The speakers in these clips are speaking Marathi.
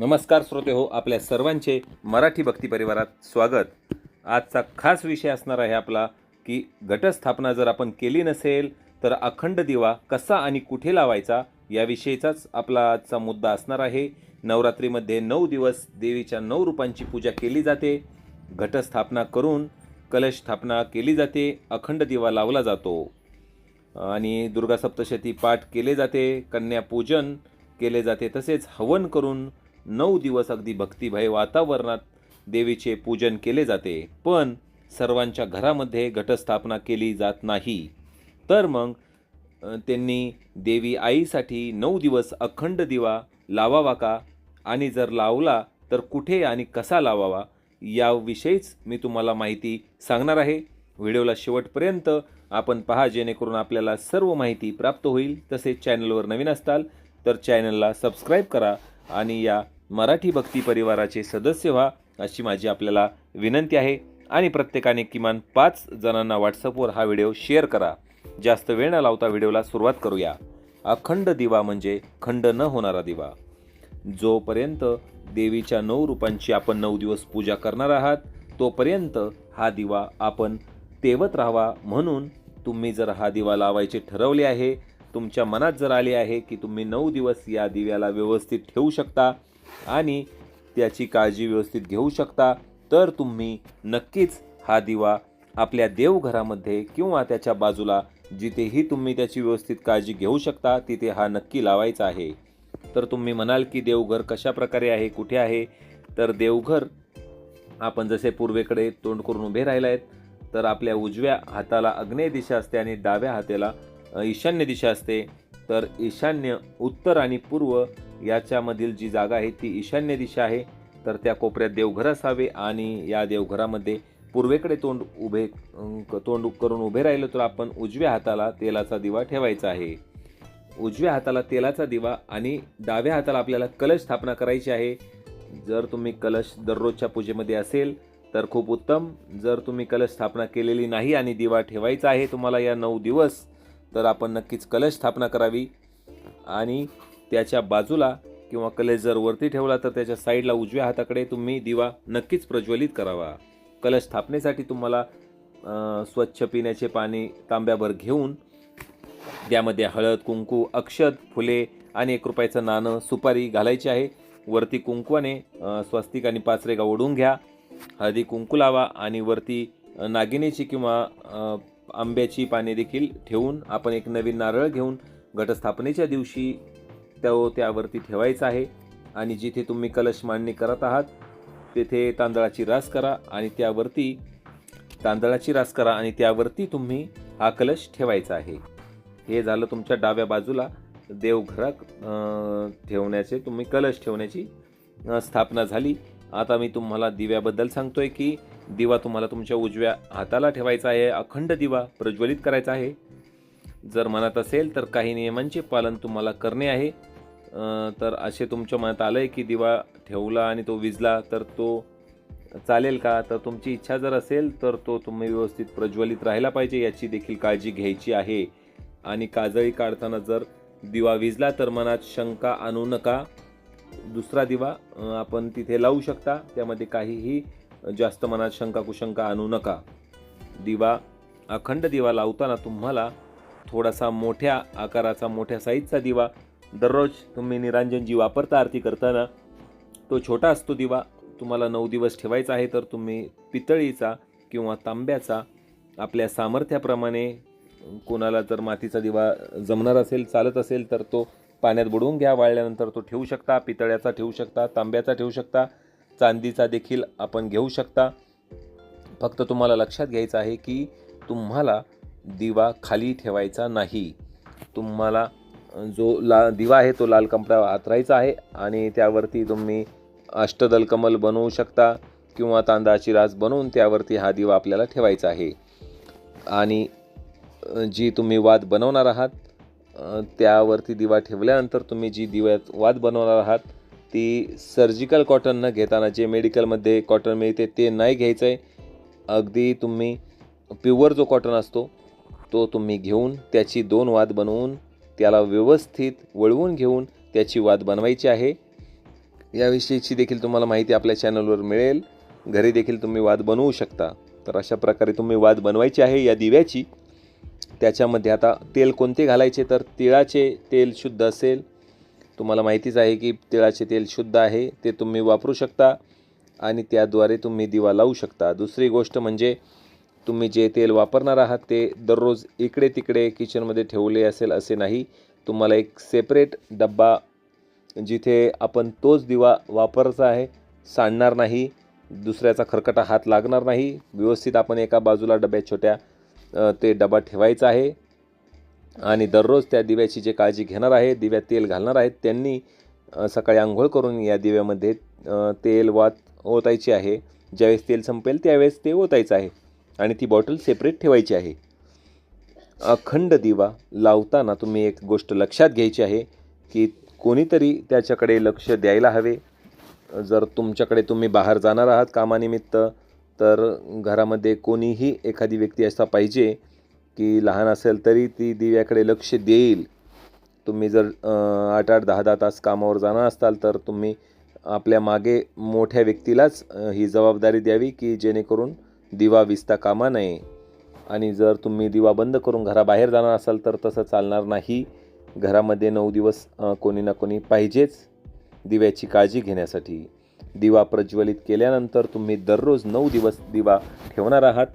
नमस्कार श्रोते हो आपल्या सर्वांचे मराठी भक्ती परिवारात स्वागत. आजचा खास विषय असणार आहे आपला की घटस्थापना जर आपण केली नसेल तर अखंड दिवा कसा आणि कुठे लावायचा याविषयीचाच आपला आजचा मुद्दा असणार आहे. नवरात्रीमध्ये नऊ दिवस देवीच्या नऊ रूपांची पूजा केली जाते. घटस्थापना करून कलश स्थापना केली जाते अखंड दिवा लावला जातो. आणि दुर्गा सप्तशती पाठ केले जाते कन्यापूजन केले जाते तसेच हवन करून नऊ दिवस अगदी भक्तिभय वातावरणात देवीचे पूजन केले जाते पण सर्वांच्या घरामध्ये घटस्थापना केली जात नाही. तर मग त्यांनी देवी आईसाठी नऊ दिवस अखंड दिवा लावावा का? आणि जर लावला तर कुठे आणि कसा लावावा? याविषयीच मी तुम्हाला माहिती सांगणार आहे. व्हिडिओला शेवटपर्यंत आपण पहा जेणेकरून आपल्याला सर्व माहिती प्राप्त होईल. तसेच चॅनलवर नवीन असताल तर चॅनलला सबस्क्राईब करा आणि या मराठी भक्ती परिवाराचे सदस्य व्हा अशी माझी आपल्याला विनंती आहे. आणि प्रत्येकाने किमान पाच जणांना व्हॉट्सअपवर हा व्हिडिओ शेअर करा. जास्त वेळ न लावता व्हिडिओला सुरुवात करूया. अखंड दिवा म्हणजे खंड न होणारा दिवा. जोपर्यंत देवीच्या नऊ रूपांची आपण नऊ दिवस पूजा करणार आहात तोपर्यंत हा दिवा आपण तेवत राहावा म्हणून तुम्ही जर हा दिवा लावायचे ठरवले आहे तुमच्या मनात जर आले आहे की तुम्ही नऊ दिवस या दिव्याला व्यवस्थित ठेवू शकता आणि त्याची काळजी व्यवस्थित घेऊ शकता तर तुम्ही नक्कीच हा दिवा आपल्या देवघरामध्ये किंवा त्याच्या बाजूला जिथेही तुम्ही त्याची व्यवस्थित काळजी घेऊ शकता तिथे हा नक्की लावायचा आहे. तर तुम्ही म्हणाल की देवघर कशा प्रकारे आहे कुठे आहे? तर देवघर आपण जसे पूर्वेकडे तोंड करून उभे राहिले आहेत तर आपल्या उजव्या हाताला अग्नेय दिशा असते आणि डाव्या हाताला ईशान्य दिशा असते. तर ईशान्य उत्तर आणि पूर्व याच्यामधील जी जागा आहे ती ईशान्य दिशा आहे. तर त्या कोपऱ्यात देवघर असावे आणि या देवघरामध्ये पूर्वेकडे तोंड उभे क- तोंड करून उभे राहिलो तर आपण उजव्या हाताला तेलाचा दिवा ठेवायचा आहे. उजव्या हाताला तेलाचा दिवा आणि डाव्या हाताला आपल्याला कलश स्थापना करायची आहे. जर तुम्ही कलश दररोजच्या पूजेमध्ये असेल तर खूप उत्तम. जर तुम्ही कलश स्थापना केलेली नाही आणि दिवा ठेवायचा आहे तुम्हाला या नऊ दिवस तर आपण नक्कीच कलश स्थापना करावी. आणि त्याच्या बाजूला किंवा कलश जर वरती ठेवला तर त्याच्या साईडला उजव्या हाताकडे तुम्ही दिवा नक्कीच प्रज्वलित करावा. कलश स्थापनेसाठी तुम्हाला स्वच्छ पिण्याचे पाणी तांब्याभर घेऊन त्यामध्ये हळद कुंकू अक्षत फुले आणि एक रुपयाचं नाणं सुपारी घालायची आहे. वरती कुंकवाने स्वस्तिक आणि पाचरेगा ओढून घ्या. हळदी कुंकू लावा आणि वरती नागिनेची नागिनीची किंवा आंब्याची पाने देखील ठेवून आपण एक नवीन नारळ घेऊन घटस्थापनेच्या दिवशी तो त्यावरती ठेवायचा आहे. आणि जिथे तुम्ही कलश मांडणी करत आहात तेथे तांदळाची रास करा आणि त्यावरती तांदळाची रास करा आणि त्यावरती तुम्ही हा कलश ठेवायचा आहे. हे झालं तुमच्या डाव्या बाजूला देवघरात ठेवण्याचे तुम्ही कलश ठेवण्याची स्थापना झाली. आता मी तुम्हाला दिव्याबद्दल सांगतोय की दिवा तुम्हाला तुमच्या उजव्या हाताला ठेवायचा आहे अखंड दिवा प्रज्वलित करायचा आहे. जर मनात असेल तर काही नियमांचे पालन तुम्हाला करणे आहे. तर असे तुमच्या मनात आलं आहे की दिवा ठेवला आणि तो विजला तर तो चालेल का? तर तुमची इच्छा जर असेल तर तो तुम्ही व्यवस्थित प्रज्वलित राहिला पाहिजे याची देखील काळजी घ्यायची आहे. आणि काजळी काढताना जर दिवा विजला तर मनात शंका आणू नका. दुसरा दिवा आपण तिथे लावू शकता. त्यामध्ये काहीही जास्त मनात शंका कुशंका आणू नका. दिवा अखंड दिवा लावताना तुम्हाला थोडासा मोठ्या आकाराचा मोठ्या साईजचा दिवा दररोज तुम्ही निरांजन जी वापरता आरती करताना. तो छोटा असतो दिवा तुम्हाला नऊ दिवस ठेवायचा आहे तर तुम्ही पितळीचा किंवा तांब्याचा आपल्या सामर्थ्याप्रमाणे कोणाला जर मातीचा दिवा जमणार असेल चालत असेल तर तो पाण्यात बुडवून घ्या. वाळल्यानंतर तो ठेवू शकता पितळ्याचा ठेवू शकता तांब्याचा ठेवू शकता. चांदीचा देखील आपण घेऊ शकता. फक्त तुम्हाला लक्षात घ्यायचं आहे की तुम्हाला दिवा खाली ठेवायचा नाही. तुम्हाला जो ला दिवा आहे तो लाल कपडा आतरायचा आहे आणि त्यावरती तुम्ही अष्टदल कमल बनवू शकता किंवा तांदळाची रास बनवून त्यावरती हा दिवा आपल्याला ठेवायचा आहे. आणि जी तुम्ही वाद बनवणार आहात त्यावरती दिवा ठेवल्यानंतर तुम्ही जी दिव्यात वाद बनवणार आहात ती सर्जिकल कॉटन न घेताना जे मेडिकलमध्ये कॉटन मिळते ते नाही घ्यायचं आहे अगदी तुम्ही प्युअर जो कॉटन असतो तो तुम्ही घेऊन त्याची दोन वाद बनवून त्याला व्यवस्थित वळवून घेऊन त्याची वाद बनवायची आहे. याविषयीची देखील तुम्हाला माहिती आपल्या चॅनलवर मिळेल. घरी देखील तुम्ही वाद बनवू शकता. तर अशा प्रकारे तुम्ही वाद बनवायची आहे या दिव्याची. त्याच्यामध्ये आता तेल कोणते घालायचे? तर तिळाचे तेल शुद्ध असेल. तुम्हाला माहितीच आहे की तिळाचे तेल शुद्ध आहे ते तुम्ही वापरू शकता आणि त्याद्वारे तुम्ही दिवा लावू शकता. दुसरी गोष्ट म्हणजे तुम्ही जे तेल वापरणार आहात ते दररोज इकडे तिकडे किचनमध्ये ठेवले असेल असे नाही. तुम्हाला एक सेपरेट डब्बा जिथे आपण तोच दिवा वापरायचा आहे सांडणार नाही दुसऱ्याचा खरकटा हात लागणार नाही. व्यवस्थित आपण एका बाजूला डब्यात छोट्या ते डबा ठेवायचा आहे. आणि दररोज त्या दिव्याची जे काळजी घेणार आहे दिव्यात तेल घालणार आहेत त्यांनी सकाळी आंघोळ करून या दिव्यामध्ये तेल वात ओतायची आहे. ज्यावेळेस तेल संपेल त्यावेळेस ते ओतायचं आहे आणि ती बॉटल सेपरेट ठेवायची आहे. अखंड दिवा लावताना तुम्ही एक गोष्ट लक्षात घ्यायची आहे की कोणीतरी त्याच्याकडे लक्ष द्यायला हवे. जर तुमच्याकडे तुम्ही बाहेर जाणार आहात कामानिमित्त तर घरामध्ये कोणीही एखादी व्यक्ती असा पाहिजे की लहान असेल तरी ती दिव्याकडे लक्ष देईल. तुम्ही जर आठ आठ दहा दहा तास कामावर जाणार असाल तर तुम्ही आपल्या मागे मोठ्या व्यक्तीलाच ही जबाबदारी द्यावी की जेणेकरून दिवा विसता कामा नये. आणि जर तुम्ही दिवा बंद करून घराबाहेर जाणार असाल तर तसं चालणार नाही. घरामध्ये नऊ दिवस कोणी ना कोणी पाहिजेच दिव्याची काळजी घेण्यासाठी. दिवा प्रज्वलित केल्यानंतर तुम्ही दररोज नऊ दिवस दिवा ठेवणार आहात.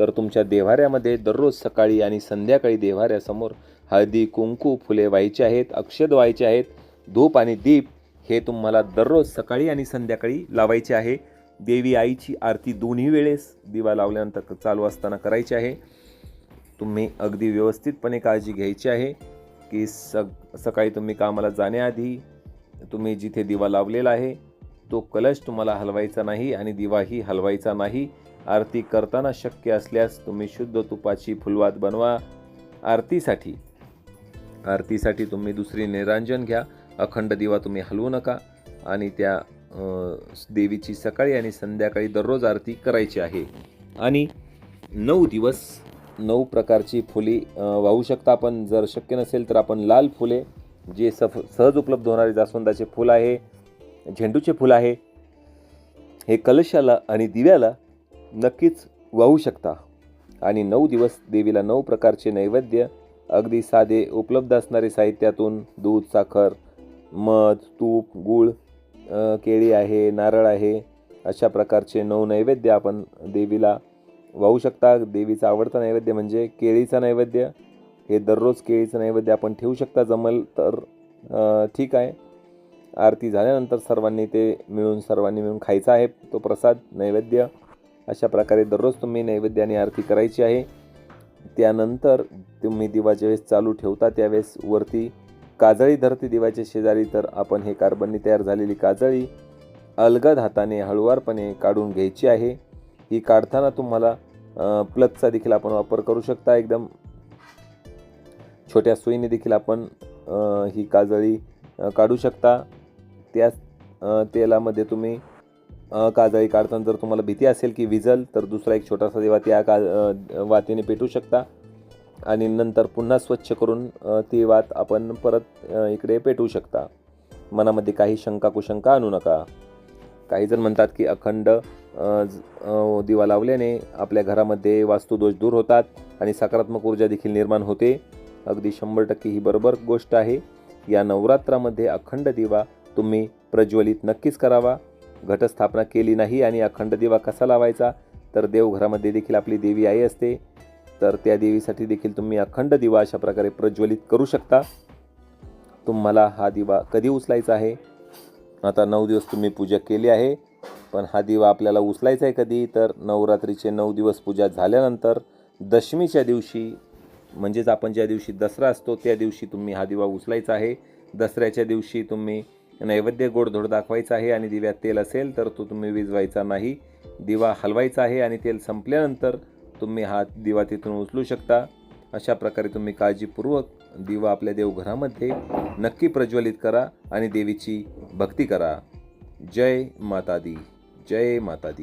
तर तुमच्या देव्हाऱ्यामध्ये दररोज सकाळी आणि संध्याकाळी देव्हाऱ्यासमोर हळदी कुंकू फुले व्हायची आहेत अक्षद व्हायचे आहेत धूप आणि दीप हे तुम्हाला दररोज सकाळी आणि संध्याकाळी लावायचे आहे. देवी आईची आरती दोन्ही वेळेस दिवा लावल्यानंतर चालू असताना करायची आहे. तुम्ही अगदी व्यवस्थितपणे काळजी घ्यायची आहे की सग सकाळी तुम्ही कामाला जाण्याआधी तुम्ही जिथे दिवा लावलेला आहे तो कलश तुम्हाला हलवायचा नाही आणि दिवाही हलवायचा नाही. आरती करताना शक्य असल्यास तुम्ही शुद्ध तुपाची फुलवात बनवा. आरतीसाठी. आरतीसाठी तुम्ही दुसरी निरांजन घ्या. अखंड दिवा तुम्ही हलवू नका. आणि त्या देवीची सकाळी आणि संध्याकाळी दररोज आरती करायची आहे. आणि नऊ दिवस नऊ प्रकारची फुली वाहू शकता आपण. जर शक्य नसेल तर आपण लाल फुले जे सफ सहज उपलब्ध होणारे जास्वंदाचे फुल आहे. झेंडूचे फुल आहे. हे कलशाला आणि दिव्याला नक्कीच वाहू शकता. आणि नऊ दिवस देवीला नऊ प्रकारचे नैवेद्य अगदी साधे उपलब्ध असणारे साहित्यातून दूध साखर मध तूप गूळ केळी आहे नारळ आहे अशा प्रकारचे नऊ नैवेद्य आपण देवीला वाहू शकता. देवीचा आवडता नैवेद्य म्हणजे केळीचा नैवेद्य. हे दररोज केळीचं नैवेद्य आपण ठेवू शकता जमल तर ठीक आहे. आरती झाल्यानंतर सर्वांनी ते मिळून सर्वांनी मिळून खायचा आहे तो प्रसाद नैवेद्य. अशा प्रकारे दररोज तुम्ही नैवेद्य आणि आरती करायची आहे. त्यानंतर तुम्ही दिवा ज्यावेळेस चालू ठेवता त्यावेळेस वरती काजळी धरते दिवाच्या शेजारी तर आपण हे कार्बननी तयार झालेली काजळी अलगद हाताने हळुवारपणे काढून घ्यायची आहे. ही काढताना तुम्हाला प्लगचा देखील आपण वापर करू शकता एकदम. छोट्या सोयीने देखील आपण ही काजळी काढू शकता. त्याच तेलामध्ये तुम्ही काजळी काढताना जर तुम्हाला भीती असेल की विजल तर दुसरा एक छोटासा दिवा त्या का वातीने पेटू शकता. आणि नंतर पुन्हा स्वच्छ करून ती वात आपण परत इकडे पेटवू शकता. मनामध्ये काही शंका कुशंका आणू नका. काही जण म्हणतात की अखंड दिवा लावल्याने आपल्या घरामध्ये वास्तुदोष दूर होतात आणि सकारात्मक ऊर्जा देखील निर्माण होते. अगदी शंभर टक्के ही बरोबर गोष्ट आहे. या नवरात्रामध्ये अखंड दिवा तुम्ही प्रज्वलित नक्कीच करावा. घटस्थापना केली नाही आणि अखंड दिवा कसा लावायचा? तर देवघरामध्ये देखील आपली देवी आई असते. तर त्या देवीसाठी देखील तुम्ही अखंड दिवा अशा प्रकारे प्रज्वलित करू शकता. तुम्हाला हा दिवा कधी उचलायचा आहे? आता नऊ दिवस तुम्ही पूजा केली आहे पण हा दिवा आपल्याला उचलायचा आहे कधी? तर नवरात्रीचे नऊ दिवस पूजा झाल्यानंतर दशमीच्या दिवशी म्हणजेच आपण ज्या दिवशी दसरा असतो त्या दिवशी तुम्ही हा दिवा उचलायचा आहे. दसऱ्याच्या दिवशी तुम्ही नैवेद्य गोडधोड दाखवायचा आहे आणि दिव्यात तेल असेल तर तो तुम्ही विजवायचा नाही. दिवा हलवायचा आहे आणि तेल संपल्यानंतर तुम्ही हा दिवा तिथून उचलू शकता. अशा प्रकारे तुम्ही काळजीपूर्वक दिवा आपल्या देवघरामध्ये नक्की प्रज्वलित करा आणि देवीची भक्ती करा. जय माता दी जय माता दी.